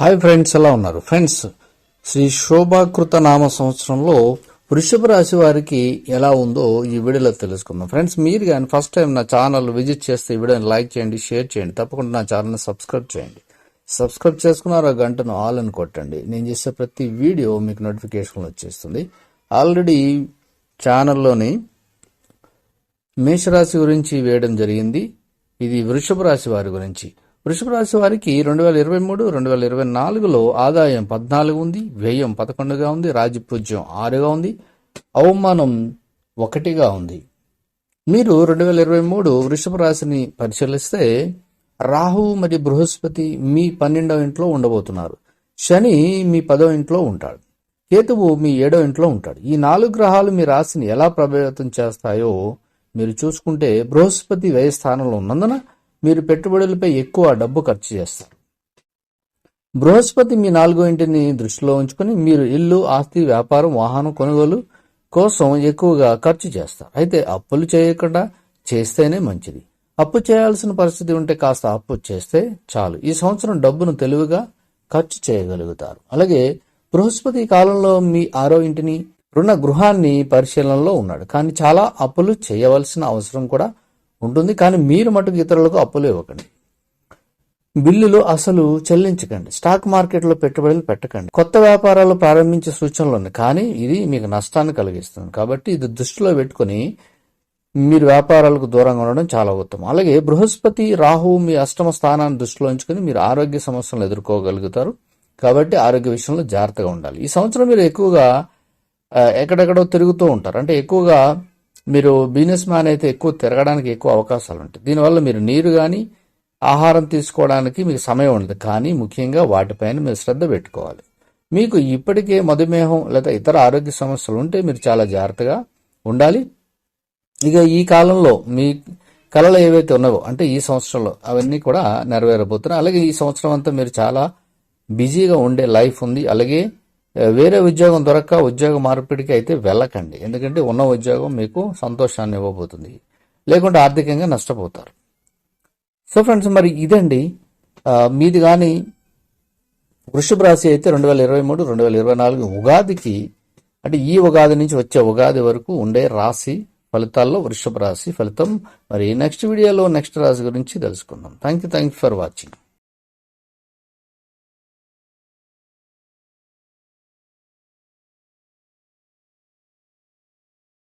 Hi friends ఎలా ఉన్నారు? Friends Shri శోభాకృత నామ సంవత్సరంలో వృషభ రాశి వారికి ఎలా ఉందో ఈ వీడియోలో తెలుసుకుందాం. ఫ్రెండ్స్ మీరు కానీ ఫస్ట్ టైం నా ఛానల్ విజిట్ చేస్తే ఈ వీడియోని లైక్ చేయండి షేర్ చేయండి తప్పకుండా నా ఛానల్ని సబ్స్క్రైబ్ చేయండి. సబ్స్క్రైబ్ చేసుకున్నారు ఆ గంటను ఆల్ అని కొట్టండి. నేను చేసే ప్రతి వీడియో మీకు నోటిఫికేషన్ వచ్చేస్తుంది. ఆల్రెడీ ఛానల్లోని మేషరాశి గురించి వేయడం జరిగింది. ఇది వృషభ రాశి వారి గురించి. వృషభ రాశి వారికి రెండు వేల ఇరవై మూడు రెండు వేల ఇరవై నాలుగులో ఆదాయం పద్నాలుగు ఉంది వ్యయం పదకొండుగా ఉంది రాజపూజ్యం ఆరుగా ఉంది అవమానం ఒకటిగా ఉంది. మీరు రెండు వేల ఇరవై మూడు వృషభ రాశిని పరిశీలిస్తే రాహు మరియు బృహస్పతి మీ పన్నెండవ ఇంట్లో ఉండబోతున్నారు. శని మీ పదవ ఇంట్లో ఉంటాడు. కేతువు మీ ఏడవ ఇంట్లో ఉంటాడు. ఈ నాలుగు గ్రహాలు మీ రాశిని ఎలా ప్రభావితం చేస్తాయో మీరు చూసుకుంటే బృహస్పతి వ్యయ స్థానంలో ఉన్నందున మీరు పెట్టుబడులపై ఎక్కువ డబ్బు ఖర్చు చేస్తారు. బృహస్పతి మీ నాలుగో ఇంటిని దృష్టిలో ఉంచుకొని మీరు ఇల్లు ఆస్తి వ్యాపారం వాహనం కొనుగోలు కోసం ఎక్కువగా ఖర్చు చేస్తారు. అయితే అప్పులు చేయకుండా చేస్తేనే మంచిది. అప్పు చేయాల్సిన పరిస్థితి ఉంటే కాస్త అప్పు చేస్తే చాలు. ఈ సంవత్సరం డబ్బును తెలివిగా ఖర్చు చేయగలుగుతారు. అలాగే బృహస్పతి కాలంలో మీ ఆరో ఇంటిని రుణ గృహాన్ని పరిశీలనలో ఉన్నాడు. కానీ చాలా అప్పులు చేయవలసిన అవసరం కూడా ఉంటుంది కానీ మీరు మటుకు ఇతరులకు అప్పులు ఇవ్వకండి. బిల్లులు అసలు చెల్లించకండి. స్టాక్ మార్కెట్లో పెట్టుబడులు పెట్టకండి. కొత్త వ్యాపారాలు ప్రారంభించే సూచనలు ఉన్నాయి కానీ ఇది మీకు నష్టాన్ని కలిగిస్తుంది. కాబట్టి ఇది దృష్టిలో పెట్టుకొని మీరు వ్యాపారాలకు దూరంగా ఉండడం చాలా ఉత్తమం. అలాగే బృహస్పతి రాహు మీ అష్టమ స్థానాన్ని దృష్టిలో ఉంచుకొని మీరు ఆరోగ్య సమస్యలను ఎదుర్కోగలుగుతారు. కాబట్టి ఆరోగ్య విషయంలో జాగ్రత్తగా ఉండాలి. ఈ సంవత్సరం మీరు ఎక్కువగా ఎక్కడెక్కడో తిరుగుతూ ఉంటారు. అంటే ఎక్కువగా మీరు బిజినెస్ మ్యాన్ అయితే ఎక్కువ తిరగడానికి ఎక్కువ అవకాశాలు ఉంటాయి. దీనివల్ల మీరు నీరు కానీ ఆహారం తీసుకోవడానికి మీకు సమయం ఉండదు. కానీ ముఖ్యంగా వాటిపైన మీరు శ్రద్ధ పెట్టుకోవాలి. మీకు ఇప్పటికే మధుమేహం లేదా ఇతర ఆరోగ్య సమస్యలు ఉంటే మీరు చాలా జాగ్రత్తగా ఉండాలి. ఇక ఈ కాలంలో మీ కళలు ఏవైతే ఉన్నావో అంటే ఈ సంవత్సరంలో అవన్నీ కూడా నెరవేరబోతున్నాయి. అలాగే ఈ సంవత్సరం అంతా మీరు చాలా బిజీగా ఉండే లైఫ్ ఉంది. అలాగే వేరే ఉద్యోగం దొరక్క ఉద్యోగ మార్పిడికి అయితే వెళ్ళకండి. ఎందుకంటే ఉన్న ఉద్యోగం మీకు సంతోషాన్ని ఇవ్వబోతుంది. లేకుంటే ఆర్థికంగా నష్టపోతారు. సో ఫ్రెండ్స్ మరి ఇదండి. మీది కానీ వృషభ రాశి అయితే రెండు వేల ఇరవై మూడు రెండు వేల ఇరవై నాలుగు ఉగాదికి అంటే ఈ ఉగాది నుంచి వచ్చే ఉగాది వరకు ఉండే రాశి ఫలితాల్లో వృషభ రాశి ఫలితం. మరి నెక్స్ట్ వీడియోలో నెక్స్ట్ రాశి గురించి తెలుసుకుందాం. Thank you thank you for watching